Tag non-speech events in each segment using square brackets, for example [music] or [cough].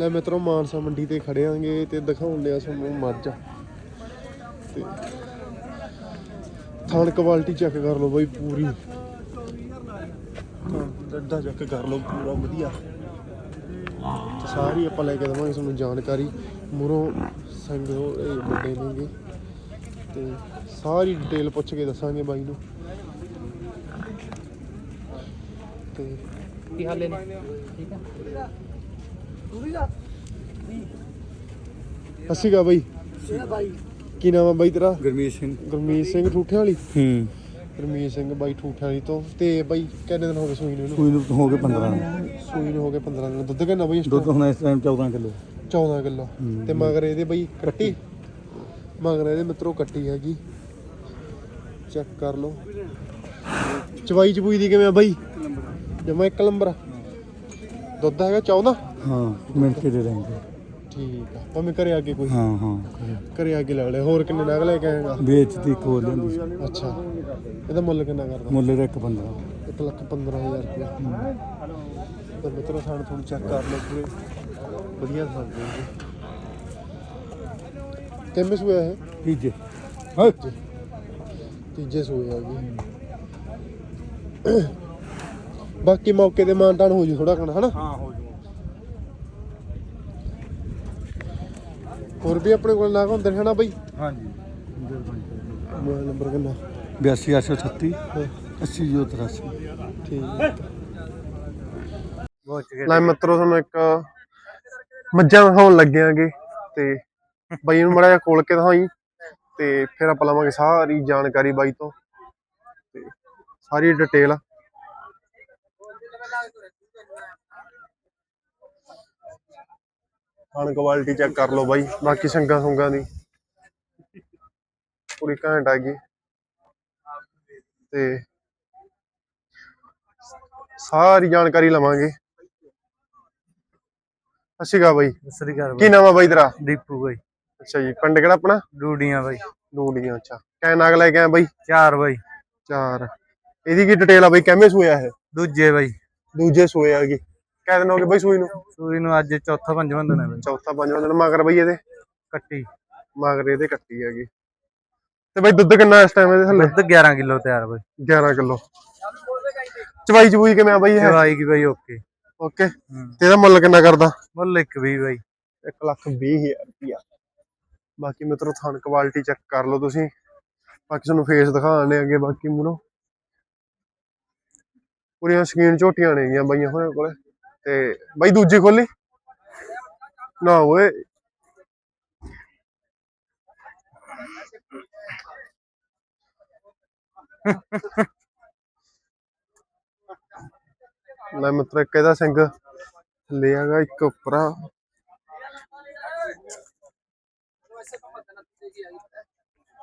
ਲੈ ਮਿੱਤਰੋ ਮਾਨਸਾ ਮੰਡੀ ਤੇ ਖੜਿਆਂਗੇ ਤੇ ਦਿਖਾਉਣ ਲਿਆ ਤੁਹਾਨੂੰ ਮੱਝ। ਤੇ ਥਣ ਕੁਆਲਿਟੀ ਚੈੱਕ ਕਰ ਲਓ ਬਾਈ ਪੂਰੀ। ਡੱਡਾ ਚੈੱਕ ਕਰ ਲਓ ਪੂਰਾ ਵਧੀਆ। ਸਾਰੀ ਆਪਾਂ ਲੈ ਕੇ ਦੇਵਾਂਗੇ ਤੁਹਾਨੂੰ ਜਾਣਕਾਰੀ। ਮੁਰੋਂ ਸੰਗੋ ਇਹ ਵੱਡੇ ਨੇਗੇ ਤੇ ਸਾਰੀ ਡਿਟੇਲ ਪੁੱਛ ਕੇ ਦੱਸਾਂਗੇ ਬਾਈ ਨੂੰ। ਤੇ ਕੀ ਹਾਲੇ ਨੇ? ਠੀਕ ਹੈ ਅਸੀਂ ਗਾ ਬਾਈ। ਕੀ ਨਾਮ ਆ ਬਾਈ ਤੇਰਾ? ਗਰਮੀਤ ਸਿੰਘ। ਗੁਰਮੀਤ ਸਿੰਘ ਠੂਠਿਆਂ ਵਾਲੀ? ਹੂੰ। ਗੁਰਮੀਤ ਸਿੰਘ ਬਾਈ ਠੂਠਿਆਂ ਵਾਲੀ ਤੋਂ। ਤੇ ਬਾਈ ਕਿੰਨੇ ਦਿਨ ਹੋ ਗਏ ਸੂਈ ਨੂੰ ਇਹਨੂੰ? ਕੋਈ ਨੂੰ ਹੋ ਗਏ 15 ਸੂਈ ਨੂੰ ਹੋ ਗਏ 15 ਦਿਨ। ਦੁੱਧ ਕਿੰਨਾ ਬਾਈ ਇਸ ਦੁੱਧ ਹੁਣ ਇਸ ਟਾਈਮ 14 ਕਿਲੋ। 14 ਕਿਲੋ। ਤੇ ਮਗਰ ਇਹਦੇ ਬਾਈ ਕੱਟੀ। ਮਗਰ ਇਹਦੇ ਮਿੱਤਰੋ ਕੱਟੀ ਹੈਗੀ। ਚੈੱਕ ਕਰ ਲਓ। ਚਵਾਈ ਚਬੂਈ ਦੀ ਕਿਵੇਂ ਆ ਬਾਈ? ਜਮਾ ਇੱਕ ਨੰਬਰ ਦੁੱਧ ਹੈਗਾ 14 ਹਾਂ ਮਿੰਟ ਕੇ ਦੇ ਦੇਂਗੇ ਠੀਕ ਆ ਭਾਵੇਂ ਘਰੇ ਆ ਕੇ ਕੋਈ। ਹਾਂ ਹਾਂ। ਘਰੇ ਆ ਕੇ ਲੈ ਲੈ ਹੋਰ ਕਿੰਨੇ ਨਗ ਲੈ ਕੇ ਆਏਗਾ? ਵੇਚਦੀ ਕੋਲ ਲੈਂਦੀ। ਅੱਛਾ ਇਹਦਾ ਮੁੱਲ ਕਿੰਨਾ ਕਰਦਾ? ਮੁੱਲ ਦਾ ਇੱਕ 15 1 ਲੱਖ 15000 ਰੁਪਏ ਤਾਂ ਮਿੱਤਰੋ ਸਾਨੂੰ ਤੁਹਾਨੂੰ ਚੈੱਕ ਕਰ ਲਓ ਪੂਰੇ ਵਧੀਆ ਸਕਦੇ ਹੋ ਕਿੰਨੇ ਸੂਆ ਹੈ ਤੀਜੇ। ਹਾਂ ਤੀਜੇ ਸੂਏ ਆ ਜੀ। ਬਾਕੀ ਮੌਕੇ ਤੇ ਮਾਨਤਾਨ ਹੋ ਜੂ ਥੋੜਾ ਕਣਾ ਹਨਾ? ਹਾਂ ਹੋ ਜੂ। ਹੋਰ ਵੀ ਆਪਣੇ ਕੋਲ ਨਾਗ ਹੁੰਦੇ ਨੇ ਹਨਾ ਬਾਈ? ਹਾਂਜੀ। ਮੋਬਾਈਲ ਨੰਬਰ ਕਿੰਨਾ? 82 836 ਹਾਂ, 80 83 ਠੀਕ। ਲੈ ਮਿੱਤਰੋ ਤੁਹਾਨੂੰ ਇੱਕ ਮੱਝਾਂ ਦਿਖਾਉਣ ਲੱਗਿਆਂਗੇ ਤੇ ਬਾਈ ਨੂੰ ਮੜਾ ਜਿਹਾ ਕੋਲ ਕੇ ਦਿਖਾਈ ਤੇ ਫਿਰ ਆਪਾਂ ਲਵਾਂਗੇ ਸਾਰੀ ਜਾਣਕਾਰੀ ਬਾਈ ਤੋਂ ਤੇ ਸਾਰੀ ਡਿਟੇਲ ਖਾਣ ਕੁਆਲਿਟੀ ਚੈੱਕ ਕਰ ਲਓ ਬਾਈ ਬਾਕੀ ਸੰਗਾ ਸੁੰਗਾਂ ਦੀ। ਪੂਰੀ ਘੈਂਟ ਆ ਗਈ ਤੇ ਸਾਰੀ ਜਾਣਕਾਰੀ ਲਵਾਂਗੇ। ਅਸੀਗਾ ਬਾਈ। ਸ੍ਰੀ ਅਕਾਲ ਕੀ ਨਾਮ ਆ ਬਾਈ ਤੇਰਾ? ਦੀਪੂ ਬਾਈ। ਅੱਛਾ ਜੀ ਪਿੰਡ ਕਿਹੜਾ ਆਪਣਾ? ਡੂਡੀਆਂ ਬਾਈ। ਡੂਡੀਆਂ ਅੱਛਾ। ਕੈ ਨਾਗ ਲੈ ਕੇ ਆਇਆ ਬਾਈ? ਚਾਰ ਬਾਈ। ਚਾਰ। ਇਹਦੀ ਕੀ ਡਿਟੇਲ ਆ ਬਾਈ? ਕਿਵੇਂ ਸੂਇਆ ਇਹ? ਦੂਜੇ ਬਾਈ। ਦੂਜੇ ਸੂਏ ਆ ਗਈ ਕੈ ਦਿਨ ਹੋ ਗਏ ਬਾਈ ਸੂਈ ਨੂੰ? ਸੂਈ ਨੂੰ ਅੱਜ ਚੌਥਾ ਪੰਜਵਾਂ ਦਿਨ ਹੈ ਬਾਈ। ਚੌਥਾ ਪੰਜਵਾਂ ਦਿਨ ਮਗਰ ਬਾਈ ਇਹਦੇ? ਕੱਟੀ। ਮਗਰ ਇਹਦੇ ਕੱਟੀ ਹੈਗੀ। ਤੇ ਬਾਈ ਦੁੱਧ ਕਿੰਨਾ ਇਸ ਟਾਈਮ ਇਹਦੇ ਥੱਲੇ? ਦੁੱਧ 11 ਕਿਲੋ ਤਿਆਰ ਬਾਈ। 11 ਕਿਲੋ। ਚਵਾਈ ਚਬੂਈ ਕਿਵੇਂ ਆ ਬਾਈ ਇਹ? ਚਵਾਈ ਕੀ ਬਾਈ ਓਕੇ। ਓਕੇ। ਤੇ ਇਹਦਾ ਮੁੱਲ ਕਿੰਨਾ ਕਰਦਾ? ਮੁੱਲ ਇੱਕ ਵੀ ਬਾਈ। 1 ਲੱਖ 20 ਹਜ਼ਾਰ ਰੁਪਇਆ ਬਾਕੀ ਮਿੱਤਰੋ ਥਣ ਕੁਆਲਿਟੀ ਚੈੱਕ ਕਰ ਲਓ ਤੁਸੀਂ। ਬਾਕੀ ਤੁਹਾਨੂੰ ਫੇਸ ਦਿਖਾਣੇ ਅੱਗੇ ਬਾਕੀ ਮੂਰੋਂ ਪੂਰੀਆਂ ਸਕੀਨ ਝੋਟੀਆਂ ਨੇਗੀਆਂ ਬਾਈਆਂ ਹੋਰਾਂ ਕੋਲੇ। ਤੇ ਬਾਈ ਦੂਜੀ ਖੋਲੀ। ਨਾ ਓਏ। ਲੈ ਮਿੱਤਰ, ਇੱਕ ਇਹਦਾ ਸਿੰਘ। ਥੱਲੇ ਹੈਗਾ ਇੱਕ ਉੱਪਰ।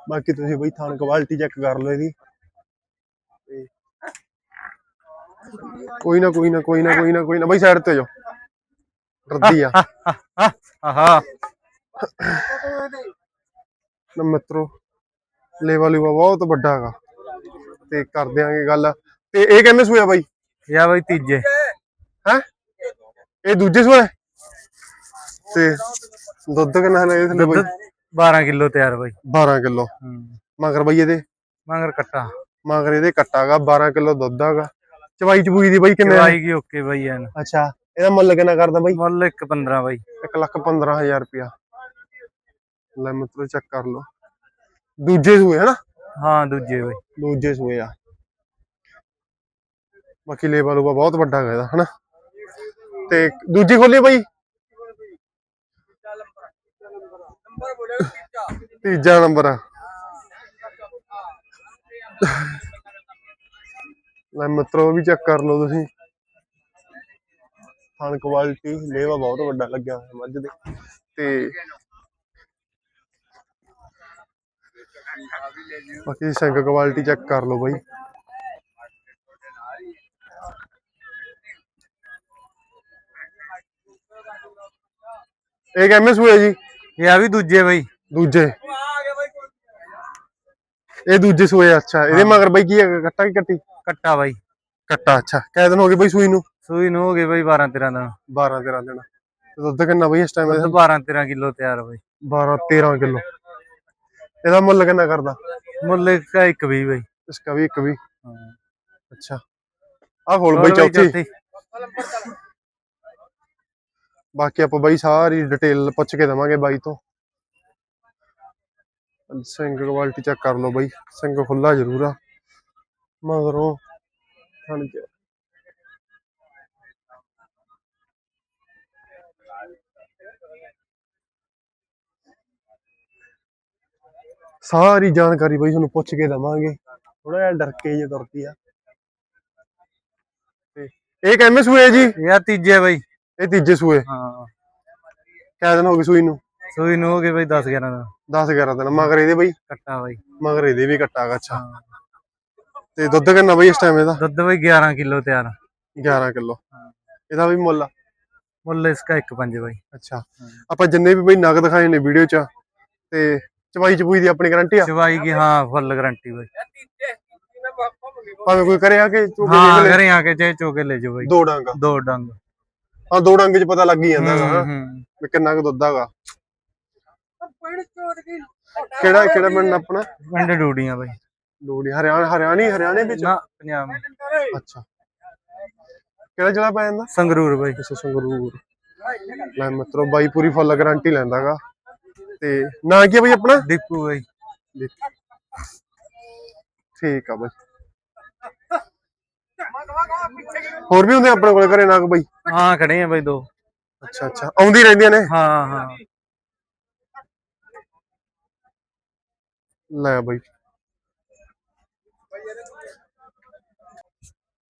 ਬਾਕੀ ਤੁਸੀਂ ਬਈ ਥਾਣ ਕੁਆਲਿਟੀ ਚੈੱਕ ਕਰ ਲਓ ਇਹਦੀ ਤੇ ਕੋਈ ਨਾ ਕੋਈ ਨਾ ਕੋਈ ਨਾ ਕੋਈ ਨਾ ਕੋਈ ਨਾ। ਬਈ ਸਾਈਡ ਤੇ ਹੋ ਜਾਓ। ਰੱਦੀ ਆ। ਆਹਾ ਨਾ ਮਿੱਤਰੋ ਲੈਵਲ ਵੀ ਬਹੁਤ ਵੱਡਾ ਹੈਗਾ। ਤੇ ਕਰ ਦਿਆਂਗੇ ਗੱਲ। ਤੇ ਇਹ ਕਹਿੰਦੇ ਸੂਆ ਬਾਈ? ਯਾ ਬਾਈ ਤੀਜੇ। ਹੈ? ਇਹ ਦੂਜੇ ਸੂਆ ਹੈ? ਤੇ ਦੁੱਧ ਕਿੰਨਾ ਹੈ ਇਹਦੇ ਥੱਲੇ ਦੁੱਧ ਬਾਈ? 12 ਕਿਲੋ ਤਿਆਰ ਬਾਈ। 12 ਕਿਲੋ। ਹੂੰ। ਮਗਰ ਬਾਈ ਇਹਦੇ? ਮਗਰ ਕੱਟਾ। ਮਗਰ ਇਹਦੇ ਕੱਟਾ ਗਾ 12 ਕਿਲੋ ਦੁੱਧ ਹੈਗਾ ਚਵਾਈ ਚਬੂਈ ਦੀ ਬਾਈ ਕਿੰਨੇ ਆ? ਚਵਾਈ ਕੀ ਓਕੇ ਬਾਈ ਐਨ। ਅੱਛਾ ਇਹਦਾ ਮੁੱਲ ਕਿੰਨਾ ਕਰਦਾ ਬਾਈ? ਮੁੱਲ ਇੱਕ 15 ਬਾਈ। 1 ਲੱਖ 15000 ਰੁਪਇਆ। ਲੈ ਮਿੱਤਰੋ ਚੈੱਕ ਕਰ ਲਓ। ਦੂਜੇ ਸੂਏ ਹਨਾ? ਹਾਂ ਦੂਜੇ ਬਾਈ। ਦੂਜੇ ਸੂਏ ਆ। ਬਾਕੀ ਲੇਬਲ ਲੂਬਾ ਬਹੁਤ ਵੱਡਾ ਹੈਗਾ ਇਹਦਾ ਹਨਾ? ਤੇ ਦੂਜੀ ਖੋਲੀ ਬਾਈ? ਤੀਜਾ ਨੰਬਰ ਆ। ਲੈ ਮਿੱਤਰੋ ਵੀ ਚੈੱਕ ਕਰ ਲਓ ਤੁਸੀਂ। ਥਣ ਕੁਆਲਿਟੀ ਲੇਵਾ ਬਹੁਤ ਵੱਡਾ ਲੱਗਿਆ ਹੋਇਆ ਮੱਝ ਦੇ। ਤੇ ਬਾਕੀ ਸਿੰਘ ਕੁਆਲਿਟੀ ਚੈੱਕ ਕਰ ਲਓ ਬਾਈ। ਇਹ ਕਿਵੇਂ ਸੂਏ ਜੀ? ਇਹ ਆ ਵੀ ਦੂਜੇ ਬਾਈ। ਦੂਜੇ। ਇਹ ਦੂਜੇ ਸੂਏ ਅੱਛਾ। ਇਹਦੇ ਮਗਰ ਬਾਈ ਕੀ ਹੈਗਾ? ਕੱਟਾ ਕੀ ਕੱਟੀ? ਕੱਟਾ ਬਾਈ। ਕੱਟਾ ਅੱਛਾ। ਕਿੰਨੇ ਦਿਨ ਹੋ ਗਏ ਬਾਈ ਸੂਈ ਨੂੰ? ਸੂਈ ਨੂੰ ਹੋ ਗਏ ਬਾਈ 12 13 ਦਿਨ। 12 13 ਦਿਨ। ਤੇ ਦੁੱਧ ਕਿੰਨਾ ਬਈ ਇਸ ਟਾਈਮ ਦੁੱਧ 12 13 ਕਿਲੋ ਤਿਆਰ ਬਾਈ। 12 13 ਕਿਲੋ। ਇਹਦਾ ਮੁੱਲ ਕਿੰਨਾ ਕਰਦਾ? ਮੁੱਲ ਇੱਕ ਇੱਕ ਵੀ ਬਾਈ। ਇਸਕਾ ਵੀ ਇੱਕ ਵੀ ਹਾਂ। ਅੱਛਾ। ਆ ਖੋਲ ਬਈ ਚੌਥੀ। ਬਾਕੀ ਆਪਾਂ ਬਾਈ ਸਾਰੀ ਡਿਟੇਲ ਪੁੱਛ ਕੇ ਦਵਾਂਗੇ ਬਾਈ ਤੋਂ। ਸਿੰਘ ਕੁਆਲਿਟੀ ਚੈੱਕ ਕਰ ਲਓ ਬਾਈ। ਸਿੰਘ ਖੁੱਲਾ ਜ਼ਰੂਰ ਆ। ਮਗਰੋਂ ਥਣ ਚ ਸਾਰੀ ਜਾਣਕਾਰੀ ਬਾਈ ਤੁਹਾਨੂੰ ਪੁੱਛ ਕੇ ਦਵਾਂਗੇ। ਥੋੜਾ ਜਿਹਾ ਡਰ ਕੇ ਜੇ ਤੁਰਦੀ ਆ। ਤੇ ਇਹ ਕਿੰਨੇ ਸੂਏ ਜੀ? ਇਹ ਆ ਤੀਜੇ ਬਾਈ। ਇਹ ਤੀਜੇ ਸੂਏ। ਹਾਂ। ਕਿਆ ਦਿਨ ਹੋ ਗਏ ਸੂਈ ਨੂੰ। ਸੂਈ ਨੂੰ ਹੋ ਬਾਈ 10 11 ਦਾ। 10 11 ਦਿਨ ਮਗਰ ਇਹਦੇ ਬਈ। ਕੱਟਾ ਬਾਈ। ਮਗਰ ਇਹਦੇ ਵੀ ਕੱਟਾਗਾ ਅੱਛਾ। ਤੇ ਦੁੱਧ ਕਿੰਨਾ ਬਈ ਇਸ ਟਾਈਮ ਇਹਦਾ? ਦੁੱਧ ਬਾਈ 11 ਕਿਲੋ ਤਿਆਰ। 11 ਕਿਲੋ। ਇਹਦਾ ਵੀ ਮੁੱਲ ਆ। ਮੁੱਲ ਇਸਕਾ 1.5 ਬਾਈ। ਅੱਛਾ। ਆਪਾਂ ਜਿੰਨੇ ਵੀ ਬਈ ਨਗ ਦਿਖਾਏ ਨੇ ਵੀਡੀਓ 'ਚ ਤੇ ਚਵਾਈ ਚਪੂਈ ਦੀ ਆਪਣੀ ਗਾਰੰਟੀ ਆ? ਚਵਾਈ ਕੀ ਹਾਂ ਫੁੱਲ ਗਾਰੰਟੀ ਬਾਈ। ਭਾਵੇਂ ਕੋਈ ਕਰੇ ਆ ਕਿ ਤੂੰ ਹਾਂ ਘਰੇ ਆ ਕੇ ਜੇ ਚੋਕੇ ਲੈ ਜਾਓ ਬਾਈ। ਦੋ ਡਾਂਗਾ। ਦੋ ਡੰਗ। ਹਾਂ ਦੋ ਡਾਂਗੇ 'ਚ ਪਤਾ ਲੱਗ ਹੀ ਜਾਂਦਾ ਹੈਗਾ ਕਿੰਨਾ ਕੁ ਦੁੱਧ ਹੈਗਾ। ਕਿਹੜਾ ਕਿਹੜਾ ਪਿੰਡ ਆਪਣਾ? ਪਿੰਡ ਡੂੜੀਆਂ ਬਾਈ। ਲੋੜੀ ਹਰਿਆਣਾ ਹਰਿਆਣੀ ਹਰਿਆਣੇ ਵਿੱਚ? ਨਾ ਪੰਜਾਬ। ਅੱਛਾ। ਕਿਹੜਾ ਜ਼ਿਲ੍ਹਾ ਪੈ ਜਾਂਦਾ? ਸੰਗਰੂਰ ਬਾਈ। ਅੱਛਾ ਸੰਗਰੂਰ। ਲੈ ਮਿੱਤਰੋ ਬਾਈ ਪੂਰੀ ਫੁੱਲ ਗਾਰੰਟੀ ਲੈਂਦਾਗਾ। ਤੇ ਨਾਂ ਕੀ ਬਈ ਆਪਣਾ? ਦੀਪੂ ਬਾਈ। ਠੀਕ ਆ ਬਈ। ਹੋਰ ਵੀ ਹੁੰਦੇ ਆਪਣੇ ਕੋਲੇ ਘਰੇ ਨਾਗ ਬਈ? ਹਾਂ ਖੜੇ ਆ ਬਾਈ ਦੋ। ਅੱਛਾ ਅੱਛਾ। ਆਉਂਦੀ ਰਹਿੰਦੀਆਂ ਨੇ? ਹਾਂ ਹਾਂ। ਲੈ ਬਈ।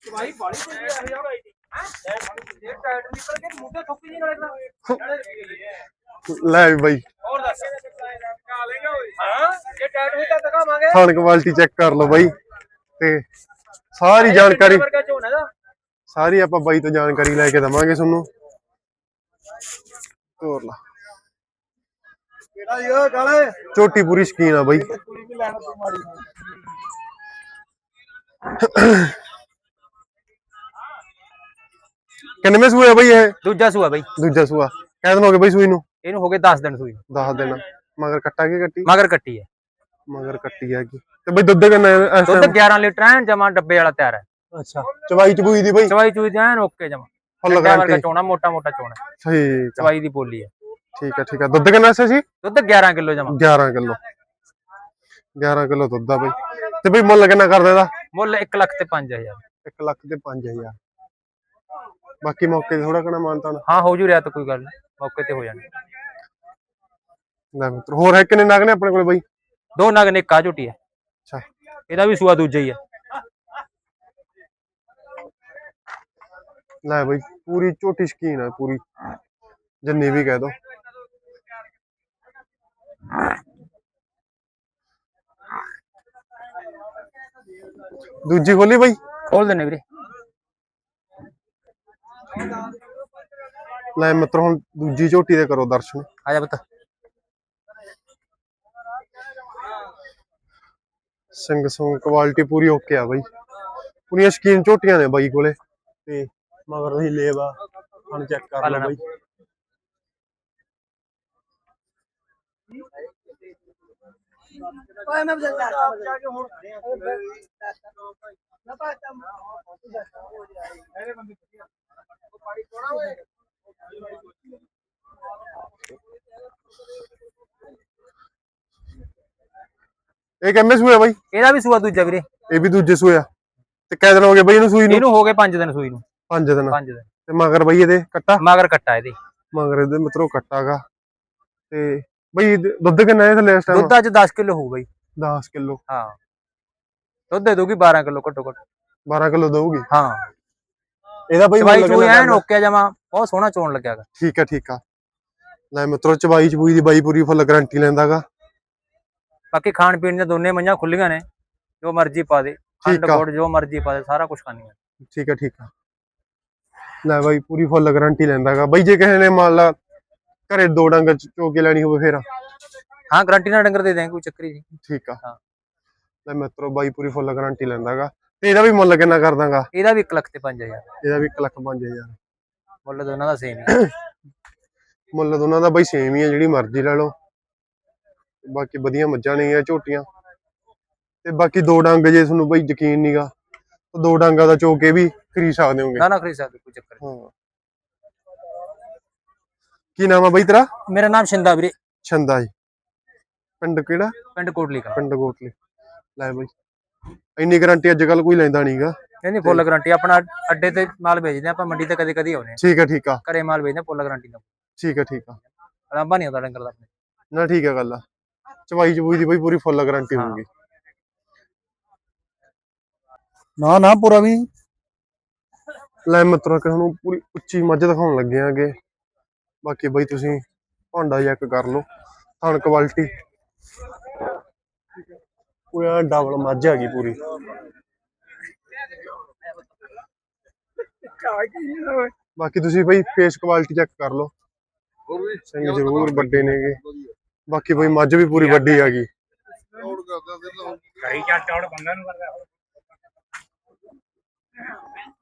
ਭਾਈ ਬਾਲੀ ਕੋਈ ਹੈ ਯਾਰ ਇਹ ਟਾਇਰ ਨਿਕਲ ਕੇ ਮੂੰਹ ਤੇ ਥੁੱਕ ਜੀ ਨਾਲੇ ਲੈ ਵੀ ਬਈ। ਹੋਰ ਦੱਸ। ਕਾ ਲੇਗਾ ਓਏ ਹਾਂ? ਇਹ ਟਾਇਰ ਵੀ ਤਾਂ ਦਿਖਾਵਾਂਗੇ। ਖਾਣ ਕੁਆਲਿਟੀ ਚੈੱਕ ਕਰ ਲਓ ਬਾਈ। ਤੇ ਸਾਰੀ ਜਾਣਕਾਰੀ ਸਾਰੀ ਆਪਾਂ ਬਾਈ ਤੋਂ ਜਾਣਕਾਰੀ ਲੈ ਕੇ ਦਵਾਂਗੇ ਤੁਹਾਨੂੰ। ਤੋਰ ਲਾ। ਕਿਹੜਾ ਯੋ ਕਾਲੇ ਝੋਟੀ ਪੂਰੀ ਸ਼ਕੀਨ ਆ ਬਾਈ। ਕੁੜੀ ਵੀ ਲੈਣਾ ਤੂੰ ਮਾਰੀ ਕਿੰਨਵੇਂ ਸੂਏ ਆ ਬਾਈ ਇਹ? ਦੂਜਾ ਸੂਆ ਬਈ। ਦੂਜਾ ਸੂਆ। ਕਹਿ ਦਿਨ ਹੋ ਗਏ ਬਾਈ ਸੂਈ ਨੂੰ? ਇਹਨੂੰ ਹੋ ਗਏ 10 ਦਿਨ ਸੂਈ। ਨੂੰ। 10 ਦਿਨ। ਮਗਰ ਕੱਟਾ ਕੇ ਕੱਟੀ? ਮਗਰ ਕੱਟੀ ਹੈ ਮਗਰ ਕੱਟੀ ਹੈਗੀ ਤੇ ਬਈ ਦੁੱਧ ਕਿੰਨਾ ਹੈ ਇਸ ਦੁੱਧ ਟਾਈਮ 11 ਲੀਟਰ ਐਨ ਜਮਾ ਡੱਬੇ ਵਾਲਾ ਤਿਆਰ ਹੈ। ਅੱਛਾ। ਚਵਾਈ ਚਬੂਈ ਦੀ ਬਈ? ਚਵਾਈ ਚੂਈ ਐਨ ਓਕੇ ਜਮਾ। ਫੁੱਲ ਵਰਗਾ ਗਾਰੰਟੀ ਚੋਣਾ ਮੋਟਾ ਮੋਟਾ ਚੋਣਾ। ਆ ਚਵਾਈ ਦੀ ਬੋਲੀ ਹੈ। ਠੀਕ ਆ ਠੀਕ ਆ ਦੁੱਧ ਕਿੰਨਾ ਸੀ ਦੁੱਧ 11 ਕਿਲੋ ਜਮਾ। 11 ਕਿਲੋ। 11 ਕਿਲੋ ਦੁੱਧ ਆ ਬਈ। ਤੇ ਬਈ ਮੁੱਲ ਕਿੰਨਾ ਕਰਦਾ ਇਹਦਾ ਮੁੱਲ 1 ਲੱਖ ਤੇ 5000 1 ਲੱਖ ਤੇ 5000 ਬਾਕੀ ਮੌਕੇ ਤੇ ਥੋੜਾ ਕਣਾ ਮਾਨਤਾ ਨਾ ਹਾਂ ਹੋ ਜੂ ਰਿਆ ਤਾਂ ਕੋਈ ਗੱਲ ਮੌਕੇ ਤੇ ਹੋ ਜਾਣੀ। ਲੈ ਮਿੱਤਰ ਹੋਰ ਹੈ ਕਿੰਨੇ ਨਗ ਨੇ ਆਪਣੇ ਕੋਲੇ ਬਈ? ਦੋ ਨਗ ਨੇ ਕਾ ਝੁੱਟੀ ਹੈ ਅੱਛਾ। ਇਹਦਾ ਵੀ ਸੂਆ ਦੂਜਾ ਹੀ ਹੈ ਲੈ ਬਈ ਪੂਰੀ ਝੋਟੀ ਸ਼ਕੀਨ ਹੈ ਪੂਰੀ। ਜੰਨੀ ਵੀ ਕਹਿ ਦੋ। ਦੂਜੀ ਖੋਲੀ ਬਈ। ਖੋਲ ਦਿੰਨੇ ਵੀਰੇ। ਲੈ ਮਿੱਤਰ ਹੁਣ ਦੂਜੀ ਝੋਟੀ ਦੇ ਕਰੋ ਦਰਸ਼ਨ। ਆ ਜਾ ਪੁੱਤ। ਸਿੰਘ ਸੌਂ ਕੁਆਲਿਟੀ ਪੂਰੀ ਓਕੇ ਆ ਬਾਈ। ਪੂਰੀਆਂ ਸ਼ਕੀਨ ਝੋਟੀਆਂ ਨੇ ਬਾਈ ਕੋਲੇ। ਤੇ ਮਗਰ ਤੁਸੀਂ ਲੇਵਾ ਹੁਣ ਚੈੱਕ ਕਰ ਲਓ ਇਹ ਕਿੰਨੇ ਸੂਏ ਆ ਬਾਈ? ਇਹਦਾ ਵੀ ਸੂਆ ਦੂਜਾ ਵੀਰੇ। ਇਹ ਵੀ ਦੂਜੇ ਸੂਏ ਆ। ਤੇ ਕਿੰਨੇ ਦਿਨ ਹੋ ਗਏ ਬਾਈ ਇਹਨੂੰ ਸੂਈ ਨੂੰ? ਇਹਨੂੰ ਹੋ ਗਏ 5 ਦਿਨ ਸੂਈ ਨੂੰ। 5 ਦਿਨ। 5 ਦਿਨ। ਤੇ ਮਗਰ ਬਾਈ ਇਹਦੇ ਕੱਟਾ? ਮਗਰ ਕੱਟਾ ਇਹਦੇ। ਮਗਰ ਇਹਦੇ ਮਿੱਤਰੋ ਕੱਟਾਗਾ। ਤੇ ਬਈ ਦੁੱਧ ਕਿੰਨਾ ਹੈ ਥੱਲੇ ਇਸ ਟਾਈਮ ਦੁੱਧ ਅੱਜ 10 ਕਿਲੋ ਹੋਊ ਬਈ। 10 ਕਿਲੋ। ਹਾਂ। ਦੁੱਧ ਦੇ ਦੂਗੀ 12 ਕਿਲੋ ਘੱਟੋ ਘੱਟ। 12 ਕਿਲੋ ਦਊਗੀ? ਹਾਂ। ਇਹਦਾ ਬਈ ਚਵਾਈ ਚੂਈ ਐਨ ਕਰਦਾ? ਓਕੇ ਜਮਾ ਬਹੁਤ ਸੋਹਣਾ ਚੋਣ ਲੱਗਿਆਗਾ ਠੀਕ ਆ ਠੀਕ ਆ। ਲੈ ਮਿੱਤਰੋ ਚਵਾਈ ਚਬੂਈ ਦੀ ਬਾਈ ਪੂਰੀ ਫੁੱਲ ਗਾਰੰਟੀ ਲੈਂਦਾਗਾ। ਬਾਕੀ ਖਾਣ ਪੀਣ ਦੀਆਂ ਦੋਨੇ ਮੰਝਾਂ ਖੁੱਲੀਆਂ ਨੇ। ਜੋ ਮਰਜ਼ੀ ਪਾ ਦੇ। ਖੰਡ ਜੋ ਮਰਜ਼ੀ ਪਾ ਦੇ ਸਾਰਾ ਕੁਝ ਖਾਣੀ ਹੈ ਠੀਕ ਆ ਠੀਕ ਆ। ਲੈ ਬਾਈ ਪੂਰੀ ਫੁੱਲ ਗਾਰੰਟੀ ਲੈਂਦਾਗਾ। ਬਾਈ ਜੇ ਕਿਸੇ ਨੇ ਮੰਨ ਲਾ ਘਰੇ ਦੋ ਡੰਗ ਚੋ ਕੇ ਲੈਣੀ ਹੋਵੇ ਫੇਰ? ਹਾਂ ਗਰੰਟੀ ਨਾਲ ਡੰਗਰ ਦੇ ਦੇਂਗੇ ਕੋਈ ਚੱਕਰੀ ਨਹੀਂ। ਠੀਕ ਆ। ਹਾਂ। ਲੈ ਮਿੱਤਰੋ ਬਾਈ ਪੂਰੀ ਫੁੱਲ ਗਾਰੰਟੀ ਲੈਂਦਾਗਾ। ਤੇ ਇਹਦਾ ਵੀ ਮੁੱਲ ਕਿੰਨਾ ਕਰ ਦਾਂਗਾ ਇਹਦਾ ਵੀ 1 ਲੱਖ ਤੇ 5000 ਇਹਦਾ ਵੀ 1 ਲੱਖ 5000 ਮੁੱਲ ਦੋਨਾਂ ਦਾ ਸੇਮ ਹੈ [coughs] ਮੁੱਲ ਦੋਨਾਂ ਦਾ ਬਈ ਸੇਮ ਹੀ ਆ ਜਿਹੜੀ ਮਰਜ਼ੀ ਲੈ ਲਓ। ਬਾਕੀ ਵਧੀਆ ਮੱਝਾਂ ਨੇ ਆ ਝੋਟੀਆਂ। ਤੇ ਬਾਕੀ ਦੋ ਡੰਗ ਜੇ ਤੁਹਾਨੂੰ ਬਈ ਯਕੀਨ ਨਹੀਂਗਾ ਦੋ ਡੰਗਾਂ ਦਾ ਚੋ ਕੇ ਵੀ ਖਰੀਦ ਸਕਦੇ ਹੋਗੇ। ਨਾ ਨਾ ਖਰੀਦ ਸਕਦੇ ਕੋਈ ਚੱਕਰ ਹਾਂ। ਕੀ ਨਾਮ ਆ ਬਈ ਤੇਰਾ? ਮੇਰਾ ਨਾਮ ਸ਼ਿੰਦਾ ਵੀਰੇ। ਛੰਦਾ ਜੀ। ਪਿੰਡ ਕਿਹੜਾ? ਪਿੰਡ ਕੋਟਲੀ ਕਲਾ। ਪਿੰਡ ਕੋਟਲੀ। ਲੈ ਬਈ। ਇੰਨੀ ਗਾਰੰਟੀ ਅੱਜ ਕੱਲ ਕੋਈ ਲੈਂਦਾ ਨਹੀਂਗਾ ਨਹੀਂ ਨਹੀਂ ਫੁੱਲ ਗਾਰੰਟੀ ਆਪਣਾ ਅੱਡੇ ਤੇ ਮਾਲ ਵੇਚਦੇ ਆ ਆਪਾਂ ਮੰਡੀ ਤੇ ਕਦੇ ਕਦੇ ਆਉਨੇ ਠੀਕ ਆ ਠੀਕ ਆ। ਘਰੇ ਮਾਲ ਵੇਚਦੇ ਫੁੱਲ ਗਾਰੰਟੀ ਦਾ। ਠੀਕ ਆ ਠੀਕ ਆ। ਅਲਾਂਬਾ ਨਹੀਂ ਹੁੰਦਾ ਡੰਗਰ ਦਾ ਆਪਣੇ। ਨਾ ਠੀਕ ਆ ਗੱਲ ਆ। ਚਵਾਈ ਚਬੂਈ ਦੀ ਬਈ ਪੂਰੀ ਫੁੱਲ ਗਾਰੰਟੀ ਹਾਂ। ਹੋਊਗੀ। ਨਾ ਨਾ ਪੂਰਾ ਵੀ। ਲੈ ਮਿੱਤਰੋ ਕਿ ਤੁਹਾਨੂੰ ਪੂਰੀ ਉੱਚੀ ਮੱਝ ਦਿਖਾਉਣ ਲੱਗੇ ਆਂਗੇ। ਬਾਕੀ ਬਈ ਤੁਸੀਂ ਭਾਂਡਾ ਚੈੱਕ ਕਰ ਲਓ, ਥਣ ਕੁਆਲਿਟੀ ਕੋਈ ਆ ਡਬਲ ਮੱਝ ਹੈਗੀ ਪੂਰੀ। ਬਾਕੀ ਤੁਸੀਂ ਬਈ ਫੇਸ ਕੁਆਲਿਟੀ ਚੈੱਕ ਕਰ ਲਓ। ਸਿੰਘ ਜ਼ਰੂਰ ਵੱਡੇ ਨੇਗੇ। ਬਾਕੀ ਬਈ ਮੱਝ ਵੀ ਪੂਰੀ ਵੱਡੀ ਹੈਗੀ ਨਾ ਨਾ ਨਾ ਨਾ ਨਾ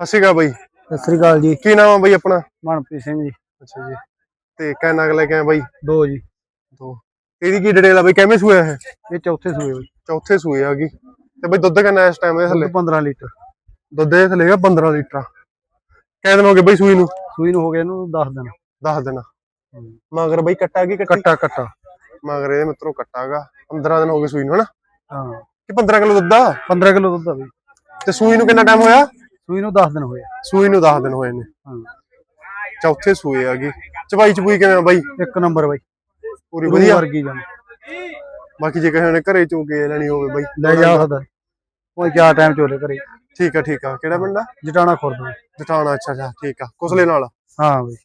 ਅਸੀਗਾ ਬਈ। ਸਤਿ ਸ੍ਰੀ ਅਕਾਲ ਜੀ। ਕੀ ਨਾਮ ਆ ਬਈ ਆਪਣਾ? ਮਨਪ੍ਰੀਤ ਸਿੰਘ ਜੀ। ਅੱਛਾ ਜੀ। ਤੇ ਕਹਿ ਨਗ ਲੈ ਕੇ ਆਏ ਬਾਈ? ਦੋ ਜੀ। ਦੋ। ਇਹਦੀ ਕੀ ਡਿਟੇਲ ਆ ਬਈ? ਕਿਵੇਂ ਸੂਆ ਹੈ ਇਹ? ਚੌਥੇ ਸੂਏ ਹੋਏ ਚੌਥੇ ਸੂਏ ਆ ਗਈ ਤੇ ਬਈ ਦੁੱਧ ਕਿੰਨਾ ਇਸ ਟਾਈਮ ਦੇ ਥੱਲੇ? 15 ਲੀਟਰ। ਦੁੱਧ ਦੇ ਥੱਲੇ ਹੈਗਾ 15 ਲੀਟਰ। ਕਿੰਨੇ ਦਿਨ ਹੋ ਗਏ ਬਈ ਸੂਈ ਨੂੰ? ਸੂਈ ਨੂੰ ਹੋ ਗਏ ਇਹਨੂੰ 10 ਦਿਨ। ਦੱਸ ਦਿਨ। ਮਗਰ ਬਈ ਕੱਟਾ ਕੀ ਕੱਟੀ? ਕੱਟਾ ਕੱਟਾ। ਮਗਰ ਇਹਦੇ ਮਿੱਤਰੋਂ ਕੱਟਾਗਾ। 15 ਦਿਨ ਹੋ ਗਏ ਸੂਈ ਨੂੰ ਹਨਾ? ਹਾਂ। ਕਿ 15 ਕਿਲੋ ਦੁੱਧ ਆ? 15 ਕਿਲੋ ਦੁੱਧ ਆ ਬਈ। ਤੇ ਸੂਈ ਨੂੰ ਕਿੰਨਾ ਟਾਈਮ ਹੋਇਆ? ਸੂਈ ਨੂੰ 10 ਦਿਨ ਹੋਏ ਆ। ਸੂਈ ਨੂੰ 10 ਦਿਨ ਹੋਏ ਨੇ। ਹਾਂ। ਚੌਥੇ ਸੂਏ ਆ ਗਈ ਚਵਾਈ ਚਪੂਈ ਕਿਵੇਂ ਆ ਬਾਈ? ਇੱਕ ਨੰਬਰ ਬਾਈ। ਪੂਰੀ ਵਧੀਆ? ਵਰਗੀ ਜਮ ਬਾਕੀ ਜੇ ਕਿਸੇ ਨੇ ਘਰੇ ਚੋ ਕੇ ਲੈਣੀ ਹੋਵੇ ਬਾਈ। ਲੈ ਜਾ ਸਕਦਾ ਕੋਈ ਕਿਆ ਟਾਈਮ ਚੋਲੇ ਕਰੇ ਠੀਕ ਆ ਠੀਕ ਆ। ਕਿਹੜਾ ਪਿੰਡ ਆ? ਜਟਾਣਾ ਖੁਰਦ ਜਟਾਣਾ ਅੱਛਾ ਅੱਛਾ। ਠੀਕ ਆ। ਕੁਸਲੇ ਨਾਲ? ਹਾਂ ਬਈ।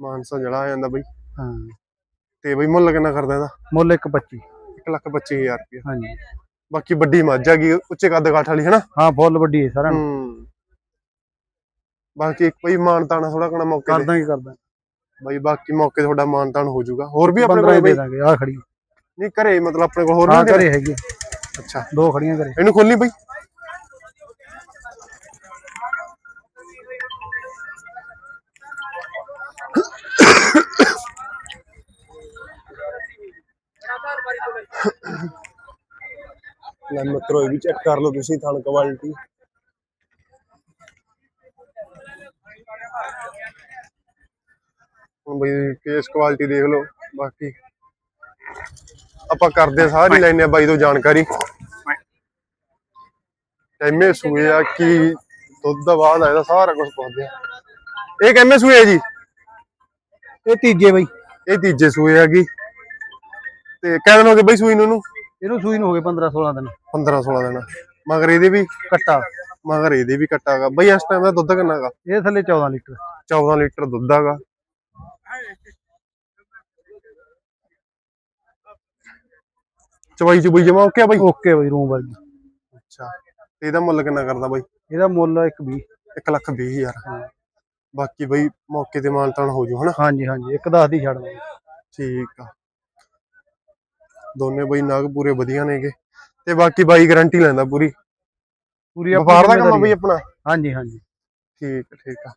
ਮਾਨਸਾ ਜੜਾ ਆ ਜਾਂਦਾ ਬਈ। ਹਾਂ। ਤੇ ਬਈ ਮੁੱਲ ਕਿੰਨਾ ਕਰਦਾ ਇਹਦਾ? ਮੁੱਲ 125 1 ਲੱਖ 25000 ਰੁਪਏ ਹਾਂਜੀ। ਬਾਕੀ ਵੱਡੀ ਮੱਝ ਆ ਗਈ ਉੱਚੇ ਕੱਦ ਕਾਠ ਵਾਲੀ ਹਨਾ? ਹਾਂ ਫੁੱਲ ਵੱਡੀ ਹੈ ਸਾਰਿਆਂ ਨੂੰ। ਹੂੰ। ਬਾਕੀ ਇੱਕ ਬਈ ਮਾਨਤਾਣਾ ਥੋੜਾ ਕਣਾ ਮੌਕੇ ਕਰਦਾ ਕੀ ਕਰਦਾ। ਬਈ ਬਾਕੀ ਮੌਕੇ ਤੁਹਾਡਾ ਮਾਨਤਾਨ ਹੋ ਜਾਊਗਾ। ਹੋਰ ਵੀ ਆਪਣੇ 15 ਕੋਲ ਦੇ ਦਾਂਗੇ ਆ ਖੜੀ। ਨਹੀਂ ਘਰੇ ਮਤਲਬ ਆਪਣੇ ਕੋਲ ਹੋਰ ਹਾਂ ਵੀ ਘਰੇ ਹੈਗੀ। ਅੱਛਾ। ਦੋ ਖੜੀਆਂ ਘਰੇ। ਇਹਨੂੰ ਖੋਲਣੀ ਬਈ। ਲੈ ਮਿੱਤਰੋ ਇਹ ਵੀ ਚੈੱਕ ਕਰ ਲਓ ਤੁਸੀਂ ਥਣ ਕੁਆਲਿਟੀ ਹੁਣ ਬਈ ਕੇਸ ਕੁਆਲਿਟੀ ਦੇਖ ਲਓ ਬਾਕੀ ਆਪਾਂ ਕਰਦੇ ਆ ਸਾਰੀ ਲੈਣੇ ਆ ਬਾਈ ਤੋਂ ਜਾਣਕਾਰੀ। ਐਮਏ ਸੂਏ ਆ ਕੀ ਦੁੱਧ ਦਾ ਬਾਅਦ ਆ ਇਹਦਾ ਸਾਰਾ ਕੁਝ ਪੁੱਛਦੇ ਆ। ਇਹ ਕਿੰਨੇ ਸੂਏ ਆ ਜੀ? ਇਹ ਤੀਜੇ ਬਈ। ਇਹ ਤੀਜੇ ਸੂਏ ਹੈਗੀ ਤੇ ਕਿੰਨੇ ਦਿਨ ਹੋ ਗਏ ਬਈ ਸੂਈ ਨੂੰ ਇਹਨੂੰ ਇਹਨੂੰ ਸੂਈ ਨੂੰ ਹੋ ਗਏ 15 16 ਦਿਨ। 15 16 ਦਿਨ। ਮਗਰ ਇਹਦੇ ਵੀ ਕੱਟਾ। ਮਗਰ ਇਹਦੇ ਵੀ ਕੱਟਾਗਾ। ਬਈ ਇਸ ਟਾਈਮ ਦਾ ਦੁੱਧ ਕਿੰਨਾ ਗਾ? ਇਹ ਥੱਲੇ 14 ਲੀਟਰ। 14 ਲੀਟਰ ਦੁੱਧ ਹੈਗਾ ਚਵਾਈ ਚੁਬਈ ਜਮਾ ਓਕੇ ਬਈ? ਓਕੇ ਬਈ ਰੂਮ ਵਰਗੀ। ਅੱਛਾ। ਤੇ ਇਹਦਾ ਮੁੱਲ ਕਿੰਨਾ ਕਰਦਾ ਬਈ? ਇਹਦਾ ਮੁੱਲ 120 1 ਲੱਖ ਵੀਹ ਹਜ਼ਾਰ। ਬਾਕੀ ਬਈ ਮੌਕੇ ਤੇ ਮਾਨਤਾਨ ਹੋ ਜੂ ਹਨਾ? ਹਾਂਜੀ ਹਾਂਜੀ। ਇੱਕ 10 ਦੀ ਛੱਡ ਠੀਕ ਆ। ਦੋਨੇ ਬਈ ਨਗ ਪੂਰੇ ਵਧੀਆ ਨੇਗੇ ਤੇ ਬਾਕੀ ਬਾਈ ਗਾਰੰਟੀ ਲੈਂਦਾ ਪੂਰੀ। ਪੂਰੀ ਵਪਾਰ ਦਾ ਕੰਮ ਆ ਬਈ। ਆਪਣਾ? ਹਾਂਜੀ ਹਾਂਜੀ। ਠੀਕ ਠੀਕ ਆ।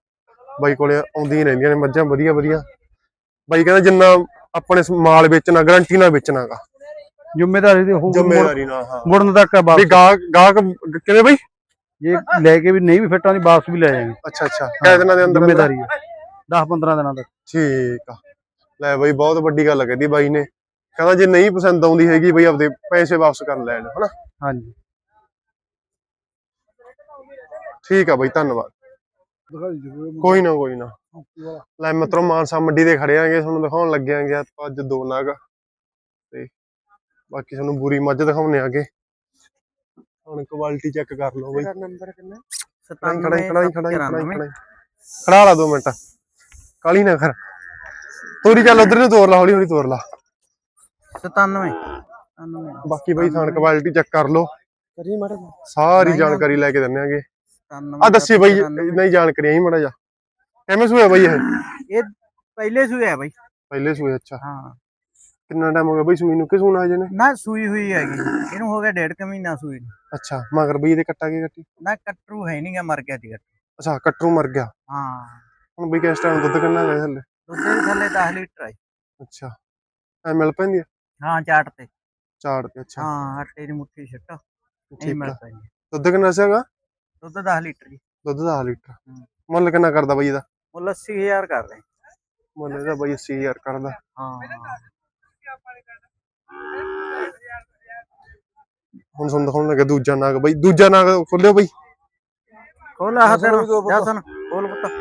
ਬਾਈ ਕੋਲੇ ਆਉਂਦੀਆਂ ਰਹਿੰਦੀਆਂ ਨੇ ਮੱਝਾਂ ਵਧੀਆ ਵਧੀਆ। ਬਾਈ ਕਹਿੰਦਾ ਜਿੰਨਾ ਆਪਣੇ ਮਾਲ ਵੇਚਣਾ ਗਾਰੰਟੀ ਨਾਲ ਵੇਚਣਾਗਾ ਜ਼ਿੰਮੇਵਾਰੀ ਤੇ ਹੋਊਗੀ ਜ਼ਿੰਮੇਵਾਰੀ ਨਾਲ ਹਾਂ। ਮੁੜਨ ਤੱਕ ਆ ਵੀ ਵਾਪਸ ਗਾਹਕ ਗਾਹਕ ਕਿਵੇਂ ਬਈ? ਜੇ ਲੈ ਕੇ ਵੀ ਨਹੀਂ ਵੀ ਫਿੱਟਾਂ ਦੀ ਵਾਪਸ ਵੀ ਲੈ ਜਾਵਾਂਗੇ ਅੱਛਾ ਅੱਛਾ। ਕਿੰਨੇ ਦਿਨਾਂ ਦੇ ਅੰਦਰ ਅੰਦਰ? ਜ਼ਿੰਮੇਵਾਰੀ ਹੈ 10 15 ਦਿਨਾਂ ਤੱਕ। ਠੀਕ ਆ। ਲੈ ਬਾਈ ਬਹੁਤ ਵੱਡੀ ਗੱਲ ਕਹਿੰਦੀ ਬਾਈ ਨੇ। ਕਹਿੰਦਾ ਜੇ ਨਹੀਂ ਪਸੰਦ ਆਉਂਦੀ ਹੈਗੀ ਬਈ ਆਪਦੇ ਪੈਸੇ ਵਾਪਸ ਕਰ ਲੈਣ ਹਨਾ? ਹਾਂਜੀ। ਠੀਕ ਆ ਬਾਈ ਧੰਨਵਾਦ। ਕੋਈ ਨਾ ਕੋਈ ਨਾ। ਲੈ ਮਿੱਤਰੋ ਮਾਨਸਾ ਮੰਡੀ ਦੇ ਖੜੇ ਆਂਗੇ ਤੁਹਾਨੂੰ ਦਿਖਾਉਣ ਲੱਗੇ ਆਂਗੇ ਆਪਾਂ ਅੱਜ ਦੋ ਨਗ ਤੇ ਬਾਕੀ ਤੁਹਾਨੂੰ ਬੁਰੀ ਮੱਝ ਦਿਖਾਉਣੇ ਆਗੇ। ਹੁਣ ਕੁਆਲਿਟੀ ਚੈੱਕ ਕਰ ਲਓ ਬਈ। ਨੰਬਰ ਕਿੰਨਾ? ਖੜਾ ਲਾ ਦੋ ਮਿੰਟ। ਕਾਲੀ ਨਾ ਕਰ। ਤੋਰੀ ਚੱਲ ਉਧਰ ਨੂੰ ਤੋਰ ਲਾ ਹੌਲੀ ਹੌਲੀ ਤੋਰ ਲਾ। 97 ਬਾਕੀ ਬਈ ਥਾਣ ਕੁਆਲਿਟੀ ਚੈੱਕ ਕਰ ਲਓ। ਕਰੀ ਮੜ ਸਾਰੀ ਜਾਣਕਾਰੀ ਲੈ ਕੇ ਦਿੰਨੇ ਆਂਗੇ। ਆ ਦੱਸੀ ਬਈ ਨਹੀਂ ਜਾਣਕਾਰੀ ਆਈ ਮੜਾ ਜਾ ਕਿਵੇਂ ਸੂਇਆ ਬਈ ਇਹ? ਇਹ ਪਹਿਲੇ ਸੂਏ ਆ ਬਾਈ। ਪਹਿਲੇ ਸੂਏ ਅੱਛਾ। ਹਾਂ। ਕਿੰਨਾ ਟਾਈਮ ਹੋ ਗਿਆ ਬਈ ਸੂਈ ਨੂੰ? ਕਿ ਸੂਣਾ ਹਜੇ ਨੇ ਨਾ ਸੂਈ ਹੋਈ ਹੈਗੀ। ਇਹਨੂੰ ਹੋ ਗਿਆ ਡੇਢ ਕੁ ਮਹੀਨਾ ਸੂਈ ਨੂੰ। ਅੱਛਾ ਮਗਰ ਬਈ ਇਹਦੇ ਕੱਟਾ ਕੀ ਕੱਟੀ? ਨਾ ਕੱਟਰੂ ਹੈ ਨਹੀਂਗਾ ਮਰ ਗਿਆ ਸੀ ਅੱਛਾ ਕੱਟਰੂ ਮਰ ਗਿਆ। ਹਾਂ। ਹੁਣ ਬਈ ਕਿਸ ਟਾਈਮ ਦੁੱਧ ਕਿੰਨਾ ਗਏ ਥੱਲੇ? ਦੁੱਧ ਥੱਲੇ 10 ਲੀਟਰ ਹੈ ਅੱਛਾ। ਐ ਮਿਲ ਪੈਂਦੀ ਆ? ਹਾਂ ਚਾਟ ਤੇ। ਚਾੜ ਤੇ ਅੱਛਾ। ਹਾਂ ਆਟੇ ਦੀ ਮੁੱਠੀ ਛੱਟ ਨਹੀਂ ਠੀਕ ਮਿਲ ਆ। ਪੈਂਦੀ ਦੁੱਧ ਕਿੰਨਾ ਸੀਗਾ? ਦੁੱਧ 10 ਲੀਟਰ ਜੀ। ਦੁੱਧ 10 ਲੀਟਰ। ਹੂੰ। ਮੁੱਲ ਕਿੰਨਾ ਕਰਦਾ ਬਈ ਇਹਦਾ? ਮੁੱਲ 80000 ਕਰ ਰਹੇ। ਮੁੱਲ ਇਹਦਾ ਬਈ 80000 ਕਰਦਾ। ਹਾਂ। ਹੁਣ ਤੁਹਾਨੂੰ ਦਿਖਾਉਣ ਲੱਗਾ ਦੂਜਾ ਨਾਗ ਬਈ। ਦੂਜਾ ਨਾਗ ਖੋਲਿਓ ਬਈ। ਖੋਲ ਆਹ ਤੇਰਾ। ਜਸਨ ਖੋਲ ਪੁੱਤ।